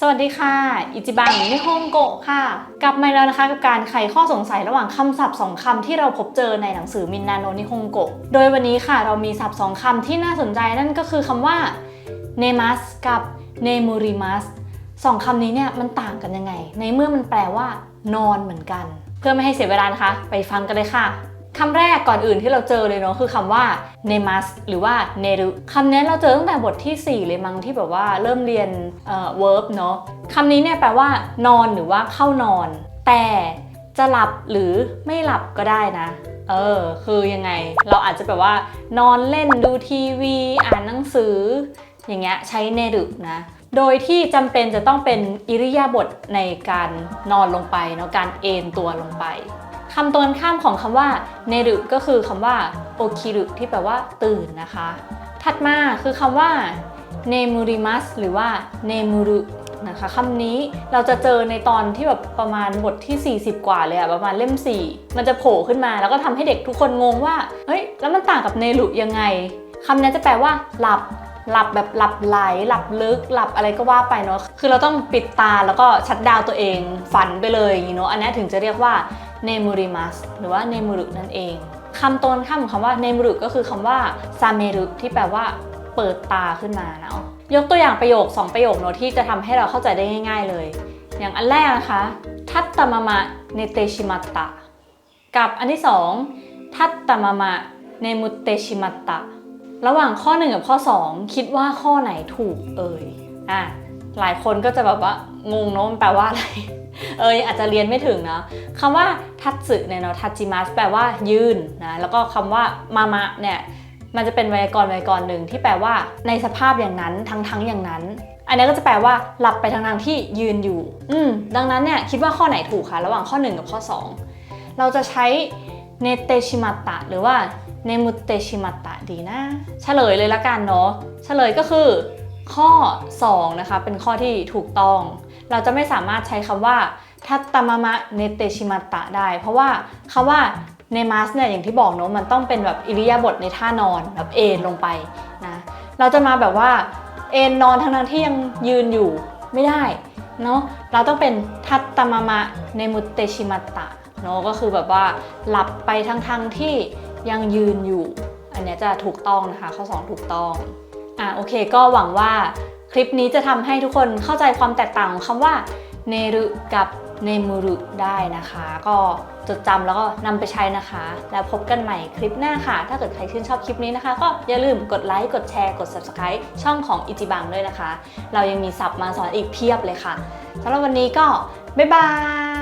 สวัสดีค่ะ อิจิบังนิฮงโกะค่ะ กลับมาแล้วนะคะกับการไขข้อสงสัยระหว่างคำศัพท์สองคำที่เราพบเจอในหนังสือมินนาโนนิฮงโกะ โดยวันนี้ค่ะเรามีศัพท์สองคำที่น่าสนใจนั่นก็คือคำว่า nemas กับ nemurimas สองคำนี้เนี่ยมันต่างกันยังไง ในเมื่อมันแปลว่านอนเหมือนกัน เพื่อไม่ให้เสียเวลานะคะ ไปฟังกันเลยค่ะ คำแรกก่อนอื่นที่เราเจอเลยเนาะคือคำว่า nemas หรือว่า neru คำนี้เราเจอตั้งแต่บทที่ 4 เลยมั้งที่แบบว่าเริ่มเรียนเอ่อ verb เนาะคำนี้เนี่ยแปลว่า นอนหรือว่าเข้านอน แต่จะหลับหรือไม่หลับก็ได้นะเออคือยังไงเราอาจจะแบบว่า นอนเล่นดูทีวี อ่านหนังสือ อย่างเงี้ยใช้เนรุนะโดยที่จำเป็นจะต้องเป็นอิริยาบถในการนอนลงไปเนาะการเอนตัวลงไป คำตรงข้ามของคำว่าเนรุก็คือคำว่าโอคิรุที่แปลว่าตื่นนะคะ ถัดมาคือคำว่าเนมูริมัสหรือว่าเนมูรุนะคะคำนี้เราจะเจอในตอนที่แบบประมาณบทที่ 40 กว่าเลยอะประมาณเล่ม 4 มันจะโผล่ขึ้นมาแล้วก็ทำให้เด็กทุกคนงงว่า เฮ้ย แล้วมันต่างกับเนรุยังไงคำนี้จะแปลว่า หลับ หลับแบบหลับไหล หลับลึก หลับอะไรก็ว่าไปเนาะ คือเราต้องปิดตาแล้วก็ชัดดาวตัวเอง ฝันไปเลยอย่างนี้เนาะ อันนี้ถึงจะเรียกว่า เนมูริมัสหรือว่าเนมูรุนั่นเองคำตรงกันข้ามของคำว่าเนมูรุก็คือคำว่าซาเมรุที่แปลว่าเปิดตาขึ้นมาเนาะยกตัวอย่างประโยค 2 ประโยคเนาะที่จะทำให้เราเข้าใจได้ง่าย ๆเลย อย่างอันแรกนะคะทัตตมามะเนเตชิมัตตะกับอันที่สองทัตตมามะเนมุเตชิมัตตะระหว่างข้อ 1 กับข้อ 2 คิดว่าข้อไหนถูกเอ่ยอะหลายคนก็จะแบบว่างงเนอะมันแปลว่าอะไร เอยอาจจะเรียนไม่ถึงเนาะคำว่าทัตสึเนี่ยเนาะทัจิมัสแปลว่ายืนนะแล้วก็คำว่ามามะเนี่ยมันจะเป็นไวยากรณ์ไวยากรณ์หนึ่งที่แปลว่าในสภาพอย่างนั้นทั้งทั้งอย่างนั้น อันนี้ก็จะแปลว่าหลับไปทางทางที่ยืนอยู่ อืมดังนั้นเนี่ยคิดว่าข้อไหนถูกคะระหว่างข้อ 1 กับข้อ 2 เราจะใช้เนเตชิมัตตะหรือว่าเนมุเตชิมัตตะดีนะเฉลยเลยละกันเนาะเฉลยก็คือข้อ 2 นะคะ เป็นข้อที่ถูกต้อง เราจะไม่สามารถใช้คำว่าทัตตามามะเนเตชิมัตตะได้ เพราะว่าคำว่าเนมัสเนี่ยอย่างที่บอกเนาะมันต้องเป็นแบบอิริยาบถในท่านอนแบบเอนลงไปนะเราจะมาแบบว่าเอนนอนทั้งนั้นที่ยังยืนอยู่ไม่ได้เนาะเราต้องเป็นทัตตามามะเนมุเตชิมัตตะเนาะก็คือแบบว่าหลับไปทั้งทั้งที่ยังยืนอยู่ อันนี้จะถูกต้องนะคะ ข้อ 2 ถูกต้องอะโอเค ก็หวังว่า คลิปนี้จะทำให้ทุกคนเข้าใจความแตกต่างของคำว่าเนรุกับเนมูรุได้นะคะ ก็จดจำแล้วก็นำไปใช้นะคะ แล้วพบกันใหม่คลิปหน้าค่ะ ถ้าเกิดใครชื่นชอบคลิปนี้นะคะ ก็อย่าลืมกดไลค์กดแชร์กด subscribe ช่องของอิจิบังด้วยนะคะ เรายังมีศัพท์มาสอนอีกเพียบเลยค่ะสำหรับวันนี้ก็บ๊ายบาย